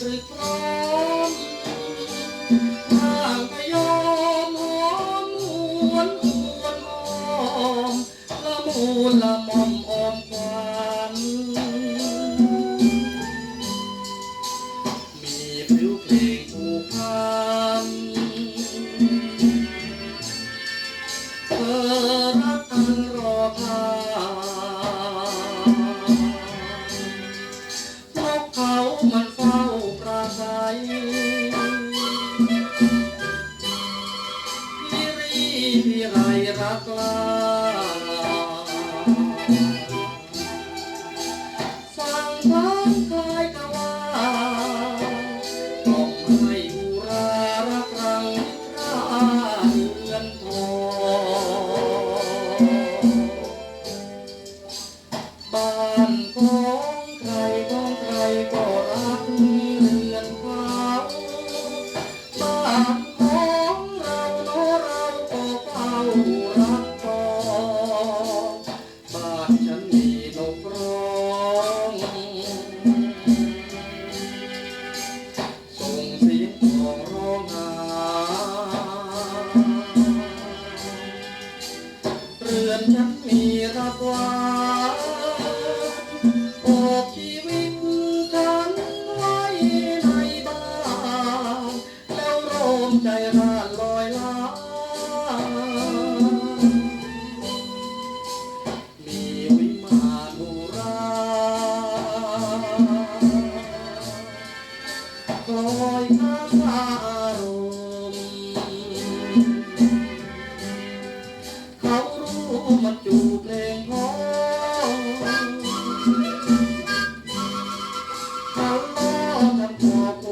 ตรึกพรอมถ้าไม่ยอมหอมหวนหวนหอมละมูลละมอมหอมหวานมีพริ้วเพลงผูกพันเธอรักอันรอคอยนกเขามัน ที่ไรรักลาฟังพัง ฉันมีรับไว้โอบชีวิตฉันไว้ในบ้านแล้วโรมใจรานลอยล้ามีวิมานบุราคอยข้างอารมเขารู้ มาจูบเพลงพอเขาล้อทำคอ